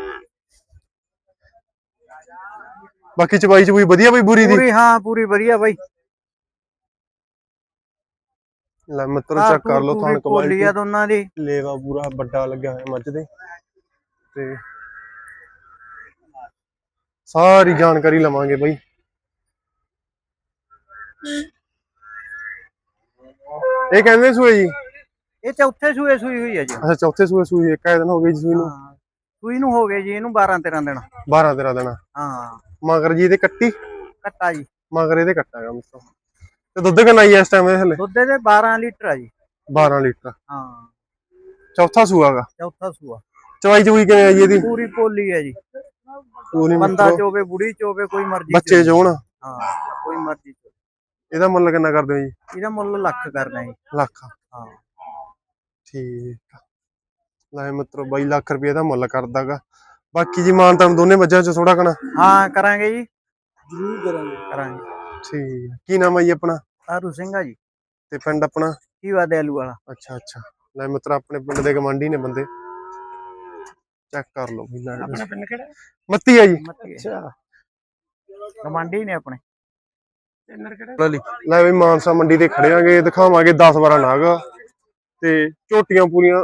ਬਾਕੀ ਚਵਾਈ ਚਵੂਈ ਵਧੀਆ ਬਈ ਬੁਰੀ ਦੀ? ਪੂਰੀ ਹਾਂ ਪੂਰੀ ਵਧੀਆ ਬਾਈ। ਲੈ ਮਿੱਤਰ ਚੈੱਕ ਕਰ ਲਓ ਥਣ ਕੁਆਲਿਟੀ ਆ ਦੋਨਾਂ ਦੀ। ਲੇਵਾ ਪੂਰਾ ਵੱਡਾ ਲੱਗਿਆ ਹੋਇਆ ਮੱਝ ਦੇ। ਤੇ ਸਾਰੀ ਜਾਣਕਾਰੀ ਲਵਾਂਗੇ ਬਈ। ਇਹ ਕਹਿੰਦੇ ਸੂਏ ਜੀ? ਇਹ ਚੌਥੇ ਸੂਏ ਸੂਈ ਹੋਈ ਹੈ ਜੀ। ਅੱਛਾ ਚੌਥੇ ਸੂਏ ਸੂਈ ਇੱਕ ਦਿਨ ਹੋ ਗਏ ਜੀ ਸੂਈ ਨੂੰ? ਹਾਂ ਸੂਈ ਨੂੰ ਹੋ ਗਏ ਜੀ ਇਹਨੂੰ 12 13 ਦਿਨ। 12 13 ਦਿਨ। ਹਾਂ। ਮਗਰ ਜੀ ਇਹਦੇ ਕੱਟੀ? ਕੱਟਾ ਜੀ। ਮਗਰ ਇਹਦੇ ਕੱਟਾਗਾ ਮਿੱਤਰੋ। ਤੇ ਦੁੱਧ ਕਿੰਨਾ ਹੀ ਇਸ ਟਾਈਮ ਇਹ ਹਲੇ? ਦੁੱਧ ਦੇ 12 ਲੀਟਰ ਆ ਜੀ। 12 ਲੀਟਰ। ਹਾਂ। ਚੌਥਾ ਸੂਆਗਾ ਚੌਥਾ ਸੂਆ। ਚਵਾਈ ਚਵੂਈ ਕਿਵੇਂ ਆ ਜੀ ਇਹਦੀ? ਪੂਰੀ ਪੋਲੀ ਹੈ ਜੀ। ਪੂਰੀ ਬੰਦਾ ਚੋਵੇ ਬੁੜੀ ਚੋਵੇ ਕੋਈ ਮਰਜ਼ੀ ਬੱਚੇ ਚੋਵੇ। ਜੋਣ ਹਾਂ ਕੋਈ ਮਰਜ਼ੀ ਚੋਵੇ। ਇਹਦਾ ਮੁੱਲ ਕਿੰਨਾ ਕਰਦੇ ਹੋ ਜੀ? ਇਹਦਾ ਮੁੱਲ ਲੱਖ ਕਰਨਾ ਜੀ। ਲੱਖ। ਹਾਂ। ਠੀਕ ਲੈ ਮਿੱਤਰੋ 22 ਲੱਖ ਰੁਪਏ ਦਾ ਮੁੱਲ ਕਰਦਾਗਾ ਬਾਕੀ ਜੀ ਮਾਨ ਤੁਹਾਨੂੰ ਦੋਨੇ ਮੱਝਾਂ ਚ ਥੋੜਾ ਕਣਾ। ਹਾਂ ਕਰਾਂਗੇ ਜੀ। ਜ਼ਰੂਰ ਕਰਾਂਗੇ। ਕਰਾਂਗੇ। ਠੀਕ। ਕੀ ਨਾਮ ਹੈ ਜੀ ਆਪਣਾ? ਤਾਰੂ ਸਿੰਘ ਆ ਜੀ। ਤੇ ਪਿੰਡ ਆਪਣਾ? ਕੀ ਵਾਦੇ ਆਲੂ ਵਾਲਾ। ਅੱਛਾ ਅੱਛਾ। ਲੈ ਮਿੱਤਰ ਆਪਣੇ ਪਿੰਡ ਦੇ ਗਵਾਂਢੀ ਨੇ ਬੰਦੇ। ਚੈੱਕ ਕਰ ਲਓ ਵੀ ਲੈ ਆਪਣਾ ਪਿੰਡ ਕਿਹੜਾ? ਮੱਤੀ ਆ ਜੀ। ਅੱਛਾ ਕਮਾਂਡੀ ਨੇ ਆਪਣੇ। ਲੈ ਵੀ ਮਾਨਸਾ ਮੰਡੀ ਤੇ ਖੜਿਆਂਗੇ ਦਿਖਾਵਾਂਗੇ 10 12 ਨਾਗ। ਤੇ ਝੋਟੀਆਂ ਪੂਰੀਆਂ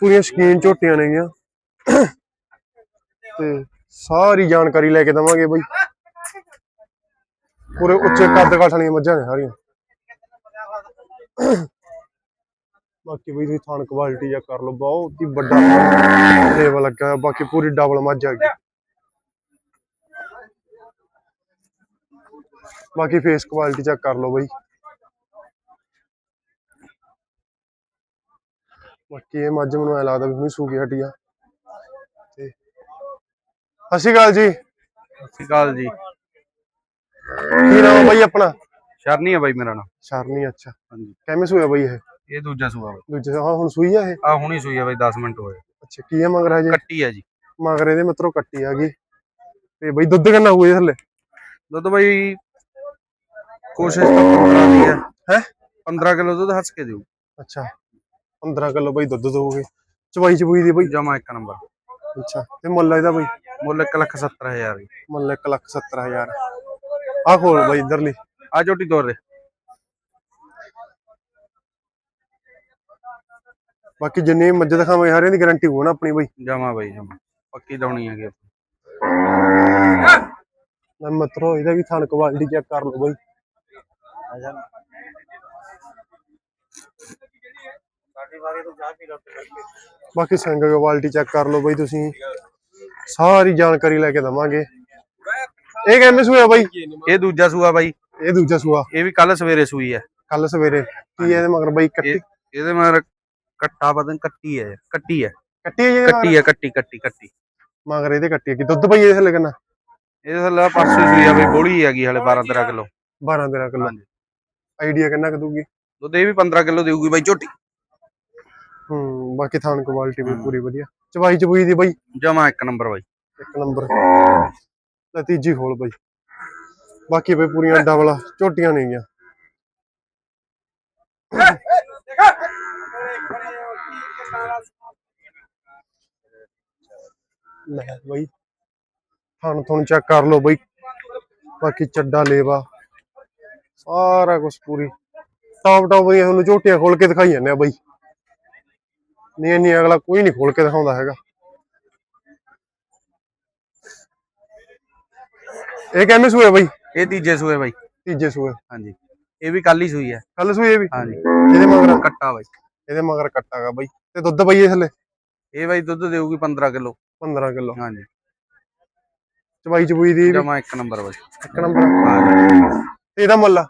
ਪੂਰੀਆਂ ਸ਼ਕੀਨ ਝੋਟੀਆਂ ਨੇਗੀਆਂ। ਤੇ ਸਾਰੀ ਜਾਣਕਾਰੀ ਲੈ ਕੇ ਦਵਾਂਗੇ ਬਈ। ਪੂਰੇ ਉੱਚੇ ਕੱਦ ਕਾਠ ਵਾਲੀਆਂ ਮੱਝਾਂ ਨੇ ਸਾਰੀਆਂ। ਬਾਕੀ ਬਈ ਤੁਸੀਂ ਥਾਣ ਕੁਆਲਿਟੀ ਚੈੱਕ ਕਰ ਲਓ, ਬਹੁਤ ਹੀ ਵੱਡਾ ਲੈਵਲ ਲੱਗਾ ਬਾਕੀ ਪੂਰੀ ਡਬਲ ਮੱਝ ਆ ਗਈ। ਬਾਕੀ ਫੇਸ ਕੁਆਲਿਟੀ ਚੈੱਕ ਕਰ ਲਓ ਬਈ। ਬਾਕੀ ਇਹ ਮੱਝ ਮੈਨੂੰ ਐ ਲੱਗਦਾ ਵੀ ਹੁਣੀ ਸੂ ਗਈ ਹੱਡੀ ਆ ਸਤਿ ਸ਼੍ਰੀ ਅਕਾਲ ਜੀ। ਸਤਿ ਅਕਾਲ ਜੀ। ਕੀ ਨਾਮ ਆ ਬਾਈ ਆਪਣਾ? ਸ਼ਰਨੀ ਹੈ ਬਾਈ ਮੇਰਾ ਨਾਮ। ਸ਼ਰਨੀ ਅੱਛਾ। ਹਾਂਜੀ। ਕਿਵੇਂ ਸੂਇਆ ਬਾਈ ਇਹ? ਇਹ ਦੂਜਾ ਸੂਆ ਬਾਈ। ਦੂਜੇ ਹਾਂ ਹੁਣ ਸੂਈ ਆ ਇਹ? ਆ ਹੁਣੀ ਸੂਈ ਹੈ ਬਾਈ 10 ਮਿੰਟ ਹੋਏ। ਅੱਛਾ ਕੀ ਹੈ ਮਗਰ ਹਜੇ? ਕੱਟੀ ਹੈ ਜੀ। ਮਗਰ ਇਹਦੇ ਮਿੱਤਰੋ ਕੱਟੀ ਆ ਗਈ। ਤੇ ਬਈ ਦੁੱਧ ਕਿੰਨਾ ਹੋਊ ਇਹ ਥੱਲੇ? ਦੁੱਧ ਬਾਈ ਕੋਸ਼ਿਸ਼ ਤਾਂ 15 ਦੀ ਹੈ ਹੈਂ? 15 ਕਿਲੋ ਦੁੱਧ ਹੱਸ ਕੇ ਦਿਓ। ਅੱਛਾ 15 ਕਿਲੋ ਬਈ ਦੁੱਧ ਦੋਗੇ ਚਵਾਈ ਚਬੂਈ ਦੀ ਬਈ। ਜਮਾ ਇੱਕ ਨੰਬਰ। ਅੱਛਾ ਤੇ ਮੁੱਲ ਇਹਦਾ ਬਈ? ਮੁੱਲ 1 ਲੱਖ 70 ਹਜ਼ਾਰ ਜੀ। ਮੁੱਲ 1 ਲੱਖ 70 ਹਜ਼ਾਰ। ਆ ਖੋਲ ਬਈ ਇਧਰਲੀ। ਆ ਝੋਟੀ ਤੋਰ ਦੇ ਬਾਕੀ ਜਿੰਨੇ ਮੱਝ ਦਿਖਾਵਾਂਗੇ ਸਾਰਿਆਂ ਦੀ ਗਾਰੰਟੀ ਹੋਣਾ ਆਪਣੀ ਬਈ। ਜਮਾ ਬਾਈ ਜਮਾ ਪੱਕੀ ਲਾਉਣੀ ਹੈਗੀ ਆਪਾਂ। ਮੈਂ ਮਤਰੋ ਇਹਦਾ ਵੀ ਥਣ ਕੁਆਲਿਟੀ ਚੈੱਕ ਕਰ ਲਓ ਬਈ। ਬਾਕੀ ਸੰਗ ਕੁਆਲਿਟੀ ਚੈੱਕ ਕਰ ਲਓ ਬਈ ਤੁਸੀਂ। ਸਾਰੀ ਜਾਣਕਾਰੀ ਲੈ ਕੇ ਦਵਾਂਗੇ। ਇਹ ਕਹਿੰਦੇ ਸੂਆ ਬਾਈ? ਇਹ ਦੂਜਾ ਸੂਆ ਬਾਈ। ਇਹ ਦੂਜਾ ਸੂਆ। ਇਹ ਵੀ ਕੱਲ ਸਵੇਰੇ ਸੂਈ ਹੈ ਕੱਲ ਸਵੇਰੇ। ਕੀ ਇਹਦੇ ਮਗਰ ਬਾਈ ਕੱਟੀ? ਇਹ ਇਹਦੇ ਮਗਰ ਕੱਟਾ ਪਤਾ ਨੀ ਕੱਟੀ ਹੈ ਕੱਟੀ ਹੈ ਕੱਟੀ ਹੈ ਕੱਟੀ ਹੈ ਕੱਟੀ ਕੱਟੀ ਕੱਟੀ। ਮਗਰ ਇਹਦੇ ਕੱਟੀ ਹੈ ਕਿ? ਦੁੱਧ ਪਈ ਇਹਦੇ ਥੱਲੇ ਕਿੰਨਾ? ਇਹਦੇ ਥੱਲੇ ਪਰਸੋਂ ਸੂਈ ਆ ਬਾਈ ਬੋਲੀ ਹੈਗੀ ਹਲੇ 12 13 ਕਿਲੋ। 12 13 ਕਿਲੋ। ਹਾਂਜੀ। ਆਈਡੀਆ ਕਿੰਨਾ ਕੁ ਦੂਗੀ ਦੁੱਧ ਇਹ ਵੀ 15 ਕਿਲੋ ਦੇਊਗੀ ਬਾਈ ਝੋਟੀ। ਹੂੰ ਬਾਕੀ ਥਣ ਕੁਆਲਿਟੀ ਵੀ ਪੂਰੀ ਵਧੀਆ। ਚਵਾਈ ਚਬੂਈ ਦੀ ਬਾਈ। ਜਮਾ ਇੱਕ ਨੰਬਰ ਬਾਈ। ਇੱਕ ਨੰਬਰ। ਤੇ ਤੀਜੀ ਖੋਲ ਬਾਈ। ਬਾਕੀ ਬਈ ਪੂਰੀਆਂ ਡਬਲ ਝੋਟੀਆਂ ਨੇ ਗੀਆਂ ਲੈ ਬਾਈ। ਥਣ ਥਣ ਚੈੱਕ ਕਰ ਲਓ ਬਾਈ। ਬਾਕੀ ਚੱਡਾ ਲੇਵਾ। ਸਾਰਾ ਕੁਝ ਪੂਰੀ। ਟੌਪ ਟੌਪ ਦੀਆਂ ਤੁਹਾਨੂੰ ਝੋਟੀਆਂ ਖੋਲ ਕੇ ਦਿਖਾਈ ਜਾਂਦੇ ਆ ਬਾਈ। ਨਹੀਂ ਨਹੀਂ ਅਗਲਾ ਕੋਈ ਨਹੀਂ ਖੋਲ ਕੇ ਦਿਖਾਉਂਦਾ ਹੈਗਾ। ਇਹ ਕਿੰਨੇ ਸੂਏ ਬਾਈ? ਇਹ ਤੀਜੇ ਸੂਏ ਬਾਈ। ਤੀਜੇ ਸੂਏ। ਹਾਂਜੀ। ਇਹ ਵੀ ਕੱਲ ਹੀ ਸੂਈ ਹੈ। ਕੱਲ ਸੂਏ ਵੀ? ਹਾਂਜੀ। ਇਹਦੇ ਮਗਰ ਕੱਟਾ ਬਾਈ। ਇਹਦੇ ਮਗਰ ਕੱਟਾਗਾ ਬਾਈ। ਤੇ ਦੁੱਧ ਬਈ ਇਹ ਥੱਲੇ? ਇਹ ਬਾਈ ਦੁੱਧ ਦੇਊਗੀ 15 ਕਿਲੋ। 15 ਕਿਲੋ। ਹਾਂਜੀ। ਚਵਾਈ ਚਬੂਈ ਦੀ ਜਮਾ ਇੱਕ ਨੰਬਰ ਬਾਈ। ਇੱਕ ਨੰਬਰ। ਤੇ ਇਹਦਾ ਮੁੱਲ?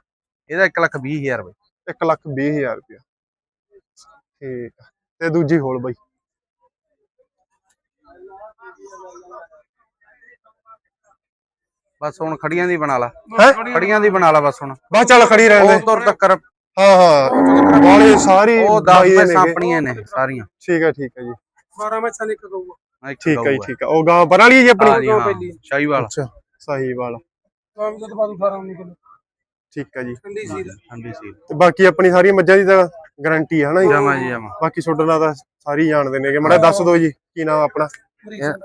ਇਹਦਾ 1 ਲੱਖ 20 ਹਜ਼ਾਰ ਬਾਈ। 1 ਲੱਖ 20 ਹਜ਼ਾਰ ਰੁਪਇਆ। ਠੀਕ ਆ। ਤੇ ਦੂਜੀ ਹੋਲ ਬਾਈ। ਬਸ ਹੁਣ ਖੜੀਆਂ ਦੀ ਬਣਾ ਲਾ। ਹੈ? ਖੜੀਆਂ ਦੀ ਬਣਾ ਲਾ ਬਸ ਹੁਣ। ਬਸ ਚੱਲ ਖੜੀ ਰਹਿਣ ਦੇ। ਉਹ ਤੁਰ ਤੱਕਰ। ਹਾਂ ਹਾਂ। ਵਾਲੇ ਸਾਰੀ ਉਹ ਬਾਈ 10 ਦੇ ਮੈਂ ਨੇਗੇ। ਸਾਪਣੀਆਂ ਨੇ ਸਾਰੀਆਂ। ਠੀਕ ਹੈ ਠੀਕ ਹੈ ਜੀ। 12 ਮੈਂ ਸਾਲੇ ਕਹੂਗਾ ਠੀਕ ਹੈ ਜੀ ਠੀਕ ਹੈ। ਉਹ ਗਾਂ ਬਣਾ ਲਈ ਜੀ ਆਪਣੀ। ਹਾਂ ਜੀ ਹਾਂ ਸ਼ਾਹੀਵਾਲ ਅੱਛਾ ਸਹੀ ਵਾਲਾ। ਠੀਕ ਹੈ ਜੀ। ਠੰਡੀ ਸੀ ਠੰਡੀ ਸੀ ਤੇ ਬਾਕੀ ਆਪਣੀ ਸਾਰੀ ਮੱਝਾਂ ਦੀ ਤਾਂ ਗਾਰੰਟੀ ਹੈ ਨਾ ਜੀ? ਜਮਾ ਜੀ ਜਮਾ। ਬਾਕੀ ਨਾਂ ਤਾਂ ਸਾਰੀ ਜਾਣਦੇ ਨੇਗੇ ਮੜਾ ਦੱਸ ਦਿਓ ਜੀ ਕੀ ਨਾਮ ਆਪਣਾ?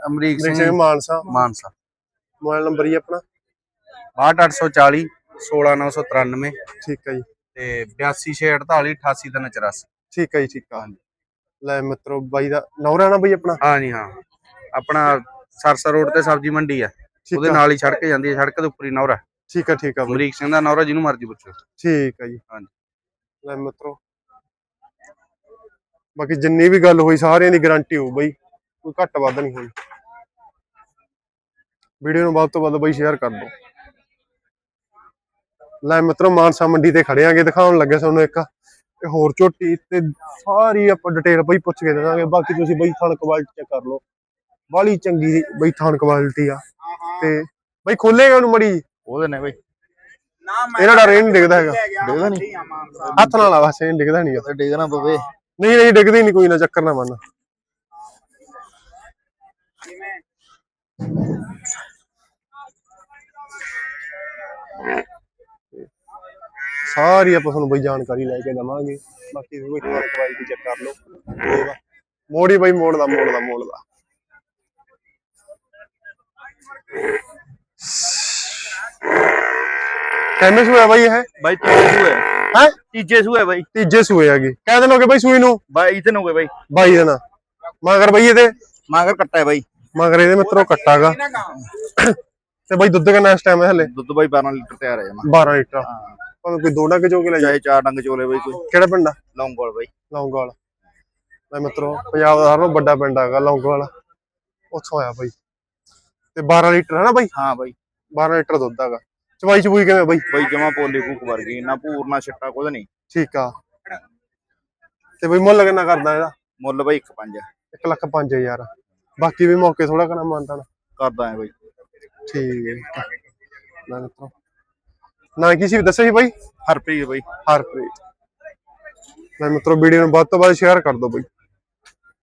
ਅਮਰੀਕ ਸਿੰਘ ਮਾਨਸਾ। ਮਾਨਸਾ। ਮੋਬਾਈਲ ਨੰਬਰ ਜੀ ਆਪਣਾ? 62840 16993 ਠੀਕ ਹੈ ਜੀ। ਤੇ 8248 88384 ਠੀਕ ਹੈ ਜੀ ਠੀਕ ਆ। ਲੈ ਮਿੱਤਰੋ ਬਾਈ ਦਾ ਨੌਰਾ ਨਾ ਬਾਈ ਆਪਣਾ? ਹਾਂ ਜੀ ਹਾਂ। ਆਪਣਾ ਸਰਸਾ ਰੋਡ ਤੇ ਸਬਜ਼ੀ ਮੰਡੀ ਆ। ਉਹਦੇ ਨਾਲ ਹੀ ਸੜਕ ਜਾਂਦੀ ਹੈ ਸੜਕ ਦੇ ਉੱਪਰ ਹੀ ਨੌਰਾ। ਠੀਕ ਆ ਠੀਕ ਆ ਅਮਰੀਕ ਸਿੰਘ ਦਾ ਨੌਰਾ ਜਿਹਨੂੰ ਮਰਜ਼ੀ ਪੁੱਛੋ। ਠੀਕ ਆ ਜੀ। ਹਾਂਜੀ। ਲੈ ਮਿੱਤਰੋ ਬਾਕੀ ਜਿੰਨੀ ਵੀ ਗੱਲ ਹੋਈ ਸਾਰਿਆਂ ਦੀ ਗਾਰੰਟੀ ਹੋਊ ਬਾਈ ਕੋਈ ਘੱਟ ਵੱਧ ਨਹੀਂ ਹੋਈ। ਵੀਡੀਓ ਨੂੰ ਵੱਧ ਤੋਂ ਵੱਧ ਬਾਈ ਸ਼ੇਅਰ ਕਰ ਦਿਓ। ਲੈ ਮਿੱਤਰੋ ਮਾਨਸਾ ਮੰਡੀ ਤੇ ਖੜੇ ਆਂਗੇ ਦਿਖਾਉਣ ਲੱਗੇ ਤੁਹਾਨੂੰ ਇੱਕ ਤੇ ਹੋਰ ਝੋਟੀ ਤੇ ਸਾਰੀ ਆਪਾਂ ਡਿਟੇਲ ਬਾਈ ਪੁੱਛ ਕੇ ਦੇ ਦਾਂਗੇ ਬਾਕੀ ਤੁਸੀਂ ਬਾਈ ਥਣ ਕੁਆਲਿਟੀ ਚੈੱਕ ਕਰ ਲਓ। ਬਾਲੀ ਚੰਗੀ ਬਾਈ ਥਣ ਕੁਆਲਿਟੀ ਆ। ਤੇ ਬਾਈ ਖੋਲੇਗਾ ਉਹਨੂੰ ਮੜੀ? ਉਹਦੇ ਨੇ ਬਈ। ਇਹਨਾਂ ਦਾ ਰੇਨ ਨਹੀਂ ਦਿਖਦਾ ਹੈਗਾ। ਡਿੱਗਦਾ ਨਹੀਂ। ਹੱਥ ਨਾਲ ਆ ਬਸ ਇਹ ਡਿੱਗਦਾ ਨਹੀਂ ਡਿੱਗਣਾ ਪਵੇ। ਨਹੀਂ ਨਹੀਂ, ਡਿੱਗਦੀ ਨਹੀਂ ਕੋਈ ਨਾ, ਚੱਕਰ ਨਾ ਮੰਨ ਸਾਰੀ ਆਪਾਂ ਤੁਹਾਨੂੰ ਬਈ ਜਾਣਕਾਰੀ ਲੈ ਕੇ ਦਵਾਂਗੇ। ਬਾਕੀ ਵੀ ਕੋਈ ਕੁਆਲਿਟੀ ਚੈੱਕ ਕਰ ਲਓ। ਮੋੜੀ ਬਈ, ਮੋੜ ਦਾ ਮੋੜ ਦਾ ਮੋੜ ਦਾ ਕਿੰਨੇ ਸੂਆ ਬਾਈ ਇਹ ਬਾਈ ਤੀਜੇ ਸੂਏ ਹੈ ਤੀਜੇ ਸੂਏ ਬਾਈ ਤੀਜੇ ਸੂਏ ਹੈਗੇ ਕਹਿ ਦਿਨ ਹੋ ਗਏ ਬਾਈ ਸੂਈ ਨੂੰ ਬਾਈ ਇਤਨ ਹੋ ਗਏ ਬਾਈ ਬਾਈ ਦਿਨ ਮਗਰ ਬਈ ਇਹਦੇ ਮਾਗਰ ਕੱਟਾ ਹੈ ਬਾਈ ਮਗਰ ਇਹਦੇ ਮਿੱਤਰੋ ਕੱਟਾਗਾ ਤੇ ਬਾਈ ਦੁੱਧ ਕਿੰਨਾ ਇਸ ਟਾਈਮ ਹੈ ਹਲੇ ਦੁੱਧ ਬਾਈ 12 ਲੀਟਰ ਤਿਆਰ ਹੈ ਜਮਾ 12 ਲੀਟਰ ਭਾਵੇਂ ਕੋਈ ਦੋ ਡੰਗ ਚੋ ਕੇ ਲੈ ਜਾ ਚਾਹੇ ਚਾਰ ਡੰਗ ਚੋਲੇ ਬਾਈ ਕੋਈ ਕਿਹੜਾ ਪਿੰਡ ਆ ਲੌਂਗੋਲ ਬਾਈ ਲੌਂਗੋਵਾਲ ਮੈਂ ਮਿੱਤਰੋ ਪੰਜਾਬ ਦਾ ਨਾਲੋਂ ਵੱਡਾ ਪਿੰਡ ਹੈਗਾ ਲੌਂਗੋਵਾਲ ਉੱਥੋਂ ਆਇਆ ਬਾਈ ਤੇ 12 ਲੀਟਰ ਹੈ ਨਾ ਬਾਈ ਹਾਂ ਬਾਈ 12 ਲੀਟਰ ਦੁੱਧ ਹੈਗਾ ਚਵਾਈ ਚਬੂਈ ਕਿਵੇਂ ਬਾਈ? ਬਾਈ ਜਮਾ ਪੋਲੀ ਭੁੱਖ ਵਰਗੀ ਨਾ ਭੂਰ ਨਾ ਛੱਟਾ ਕੁਝ ਨਹੀਂ। ਠੀਕ ਆ। ਤੇ ਬਾਈ ਮੁੱਲ ਕਿੰਨਾ ਕਰਦਾ ਇਹਦਾ? ਮੁੱਲ ਬਾਈ 1.5 1 ਲੱਖ 5000 ਬਾਕੀ ਵੀ ਮੌਕੇ ਥੋੜਾ ਕਣਾ ਮੰਨਦਾ ਕਰਦਾ ਹੈ ਬਾਈ। ਠੀਕ ਹੈ ਨਾ ਮਿੱਤਰੋ। ਨਾ ਕਿਸੇ ਵੀ ਦੱਸਿਆ ਸੀ ਬਾਈ। ਹਰਪ੍ਰੀਤ ਬਾਈ। ਹਰਪ੍ਰੀਤ। ਮੈਂ ਮਿੱਤਰੋ ਵੀਡੀਓ ਨੂੰ ਵੱਧ ਤੋਂ ਵੱਧ ਸ਼ੇਅਰ ਕਰ ਦਿਓ ਬਾਈ।